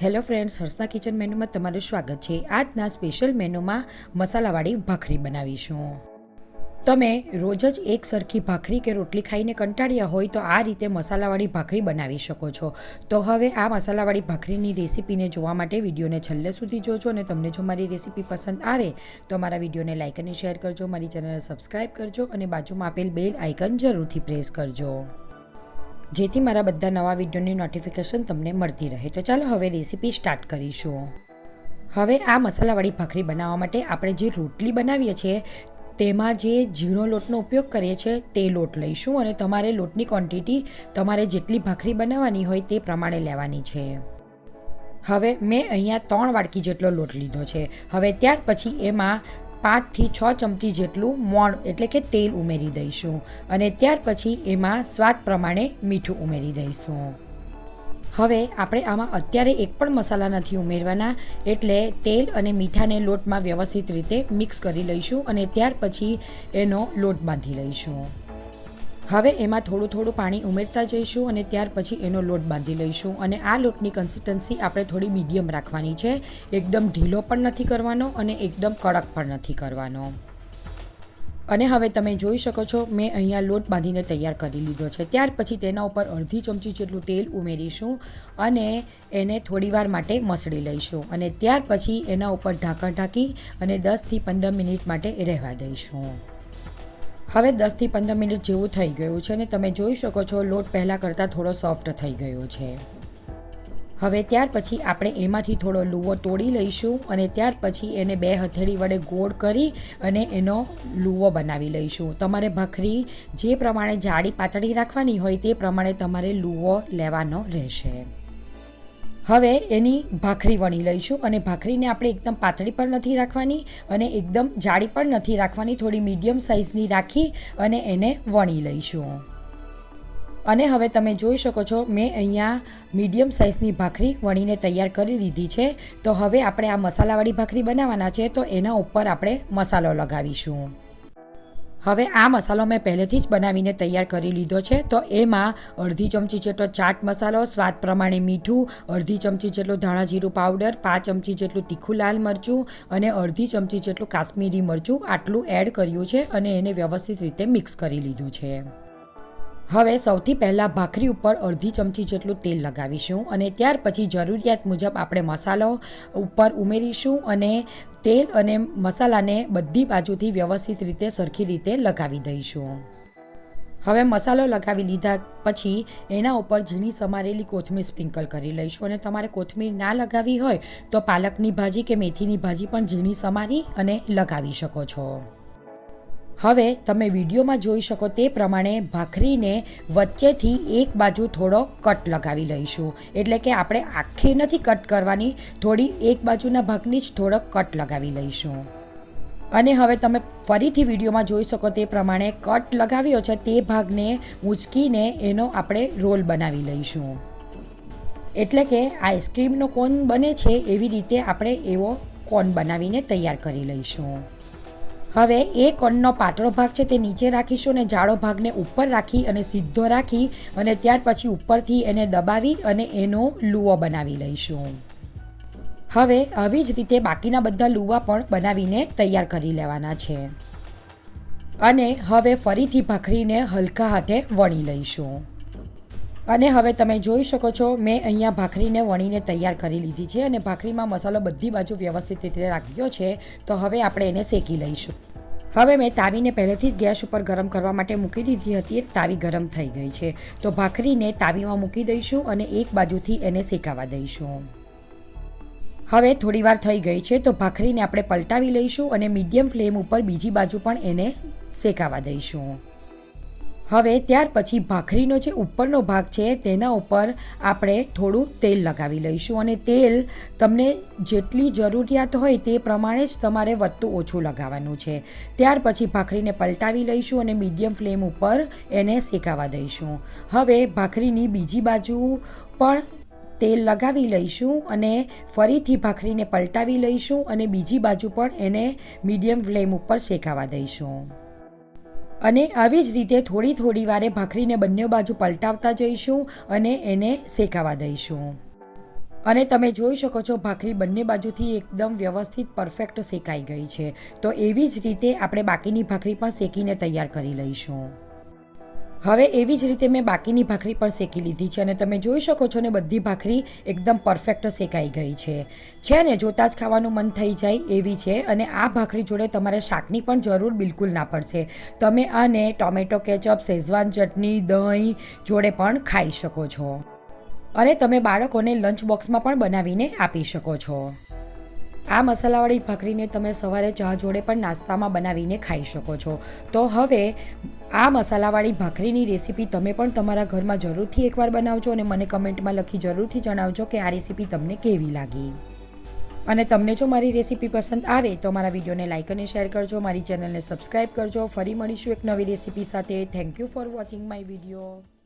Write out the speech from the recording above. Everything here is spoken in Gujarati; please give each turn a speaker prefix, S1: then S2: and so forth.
S1: હેલો ફ્રેન્ડ્સ, હર્ષના કિચન મેનુમાં તમારું સ્વાગત છે. આજના સ્પેશિયલ મેનુમાં મસાલાવાળી ભાખરી બનાવીશું. તમે રોજ જ એક સરખી ભાખરી કે રોટલી ખાઈને કંટાળ્યા હોય તો આ રીતે મસાલાવાળી ભાખરી બનાવી શકો છો. તો હવે આ મસાલાવાળી ભાખરીની રેસીપીને જોવા માટે વિડીયોને છેલ્લે સુધી જોજો અને તમને જો મારી રેસીપી પસંદ આવે તો મારા વિડીયોને લાઇક અને શેર કરજો, મારી ચેનલને સબસ્ક્રાઈબ કરજો અને બાજુમાં આપેલ બેલ આઇકન જરૂરથી પ્રેસ કરજો. જેથી મારા બધા નવા વિડીયોની નોટિફિકેશન તમને મળતી રહે. તો ચાલો હવે રેસીપી સ્ટાર્ટ કરીશું. હવે આ મસાલાવાળી ભાખરી બનાવવા માટે આપણે જે રોટલી બનાવીએ છીએ, તેમાં જે ઝીણો લોટનો ઉપયોગ કરીએ છીએ, તે લોટ લઈશું અને તમારે લોટની ક્વોન્ટિટી તમારે જેટલી ભાખરી બનાવવાની હોય તે પ્રમાણે લેવાની છે. હવે મેં અહીંયા ત્રણ વાડકી જેટલો લોટ લીધો છે. હવે ત્યાર પછી એમાં પાંચથી છ ચમચી જેટલું મોણ, એટલે કે તેલ ઉમેરી દઈશું. અને ત્યાર પછી એમાં સ્વાદ પ્રમાણે મીઠું ઉમેરી દઈશું. હવે આપણે આમાં અત્યારે એક પણ મસાલા નથી ઉમેરવાના, એટલે તેલ અને મીઠાને લોટમાં વ્યવસ્થિત રીતે મિક્સ કરી લઈશું અને ત્યાર પછી એનો લોટ બાંધી લઈશું. હવે એમાં થોડું થોડું પાણી ઉમેરતા જઈશું અને ત્યાર પછી એનો લોટ બાંધી લઈશું અને આ લોટની કન્સિસ્ટન્સી આપણે થોડી મીડિયમ રાખવાની છે. એકદમ ઢીલો પણ નથી કરવાનો અને એકદમ કડક પણ નથી કરવાનો. અને હવે તમે જોઈ શકો છો, મેં અહીંયા લોટ બાંધીને તૈયાર કરી લીધો છે. ત્યાર પછી તેના ઉપર અડધી ચમચી જેટલું તેલ ઉમેરીશું અને એને થોડીવાર માટે મસળી લઈશું અને ત્યાર પછી એના ઉપર ઢાંકણ ઢાંકી અને દસથી પંદર મિનિટ માટે રહેવા દઈશું. હવે દસથી પંદર મિનિટ જેવું થઈ ગયું છે અને તમે જોઈ શકો છો, લોટ પહેલાં કરતાં થોડો સોફ્ટ થઈ ગયો છે. હવે ત્યાર પછી આપણે એમાંથી થોડો લુવો તોડી લઈશું અને ત્યાર પછી એને બે હથેળી વડે ગોળ કરી અને એનો લુવો બનાવી લઈશું. તમારે ભખરી જે પ્રમાણે જાડી પાતળી રાખવાની હોય તે પ્રમાણે તમારે લુવો લેવાનો રહેશે. હવે એની ભાખરી વણી લઈશું અને ભાખરીને આપણે એકદમ પાતળી પણ નથી રાખવાની અને એકદમ જાડી પણ નથી રાખવાની, થોડી મીડિયમ સાઇઝની રાખી અને એને વણી લઈશું. અને હવે તમે જોઈ શકો છો, મેં અહીંયા મીડિયમ સાઇઝની ભાખરી વણીને તૈયાર કરી દીધી છે. તો હવે આપણે આ મસાલાવાળી ભાખરી બનાવવાના છે, તો એના ઉપર આપણે મસાલો લગાવીશું. હવે આ મસાલો મેં પહેલેથી જ બનાવીને તૈયાર કરી લીધો છે, તો એમાં અડધી ચમચી જેટલો ચાટ મસાલો, સ્વાદ પ્રમાણે મીઠું, અડધી ચમચી જેટલું ધાણા જીરું પાવડર, પાંચ ચમચી જેટલું તીખું લાલ મરચું અને અડધી ચમચી જેટલું કાશ્મીરી મરચું આટલું એડ કર્યું છે અને એને વ્યવસ્થિત રીતે મિક્સ કરી લીધું છે. હવે સૌથી પહેલાં ભાખરી ઉપર અડધી ચમચી જેટલું તેલ લગાવીશું અને ત્યાર પછી જરૂરિયાત મુજબ આપણે મસાલો ઉપર ઉમેરીશું અને તેલ અને મસાલાને બધી બાજુથી વ્યવસ્થિત રીતે સરખી રીતે લગાવી દઈશું. હવે મસાલો લગાવી લીધા પછી એના ઉપર ઝીણી સમારેલી કોથમીર સ્પ્રિંકલ કરી લઈશું અને તમારે કોથમીર ના લગાવી હોય તો પાલકની ભાજી કે મેથીની ભાજી પણ ઝીણી સમારી અને લગાવી શકો છો. હવે તમે વિડીયોમાં જોઈ શકો તે પ્રમાણે ભાખરીને વચ્ચેથી એક બાજુ થોડો કટ લગાવી લઈશું. એટલે કે આપણે આખી નથી કટ કરવાની, થોડી એક બાજુના ભાગની જ થોડો કટ લગાવી લઈશું. અને હવે તમે ફરીથી વિડીયોમાં જોઈ શકો તે પ્રમાણે કટ લગાવ્યો છે તે ભાગને ઉંચકીને એનો આપણે રોલ બનાવી લઈશું. એટલે કે આઈસ્ક્રીમનો કોન બને છે એવી રીતે આપણે એવો કોન બનાવીને તૈયાર કરી લઈશું. હવે એ કણનો પાતળો ભાગ છે તે નીચે રાખીશું અને જાડો ભાગને ઉપર રાખી અને સીધો રાખી અને ત્યાર પછી ઉપરથી એને દબાવી અને એનો લુવો બનાવી લઈશું. હવે આવી જ રીતે બાકીના બધા લુવા પણ બનાવીને તૈયાર કરી લેવાના છે. અને હવે ફરીથી ભાખરીને હલકા હાથે વણી લઈશું. અને હવે તમે જોઈ શકો છો, મેં અહીંયા ભાખરીને વણીને તૈયાર કરી લીધી છે અને ભાખરીમાં મસાલો બધી બાજુ વ્યવસ્થિત રીતે રાખ્યો છે, તો હવે આપણે એને શેકી લઈશું. હવે મેં તાવીને પહેલેથી જ ગેસ ઉપર ગરમ કરવા માટે મૂકી દીધી હતી તાવી ગરમ થઈ ગઈ છે. તો ભાખરીને તાવીમાં મૂકી દઈશું અને એક બાજુથી એને શેકાવા દઈશું. હવે થોડી વાર થઈ ગઈ છે, તો ભાખરીને આપણે પલટાવી લઈશું અને મીડિયમ ફ્લેમ ઉપર બીજી બાજુ પણ એને શેકાવા દઈશું. હવે ત્યાર પછી ભાખરીનો જે ઉપરનો ભાગ છે, તેના ઉપર આપણે થોડું તેલ લગાવી લઈશું અને તેલ તમને જેટલી જરૂરિયાત હોય તે પ્રમાણે જ તમારે વધતું ઓછું લગાવવાનું છે. ત્યાર પછી ભાખરીને પલટાવી લઈશું અને મીડિયમ ફ્લેમ ઉપર એને શેકાવા દઈશું. હવે ભાખરીની બીજી બાજુ પણ તેલ લગાવી લઈશું અને ફરીથી ભાખરીને પલટાવી લઈશું અને બીજી બાજુ પણ એને મીડિયમ ફ્લેમ ઉપર શેકાવા દઈશું. અને આવી જ રીતે થોડી થોડી વારે ભાખરીને બંને બાજુ પલટાવતા જઈશું અને એને શેકાવા દઈશું. અને તમે જોઈ શકો છો, ભાખરી બંને બાજુથી એકદમ વ્યવસ્થિત, પરફેક્ટ શેકાઈ ગઈ છે. તો એવી જ રીતે આપણે બાકીની ભાખરી પણ શેકીને તૈયાર કરી લઈશું. હવે એવી જ રીતે મેં બાકીની ભાખરી પણ શેકી લીધી છે અને તમે જોઈ શકો છો ને બધી ભાખરી એકદમ પરફેક્ટ શેકાઈ ગઈ છે. છે ને, જોતાં જ ખાવાનું મન થઈ જાય એવી છે અને આ ભાખરી જોડે તમારે શાકની પણ જરૂર બિલકુલ ના પડશે. તમે આને ટોમેટો કેચઅપ, શેઝવાન ચટણી, દહીં જોડે પણ ખાઈ શકો છો. અને તમે બાળકોને લંચ બોક્સમાં પણ બનાવીને આપી શકો છો. આ મસાલાવાળી ભાખરીને તમે સવારે ચા જોડે પણ નાસ્તામાં બનાવીને ખાઈ શકો છો. તો હવે આ મસાલાવાળી ભાખરીની રેસીપી તમે પણ તમારા ઘરમાં જરૂરથી એકવાર બનાવજો અને મને કમેન્ટમાં લખી જરૂરથી જણાવજો કે આ રેસીપી તમને કેવી લાગી. અને તમને જો મારી રેસીપી પસંદ આવે તો મારા વિડીયોને લાઇક અને શેર કરજો, મારી ચેનલને સબસ્ક્રાઈબ કરજો. ફરી મળીશું એક નવી રેસીપી સાથે. Thank you for watching my video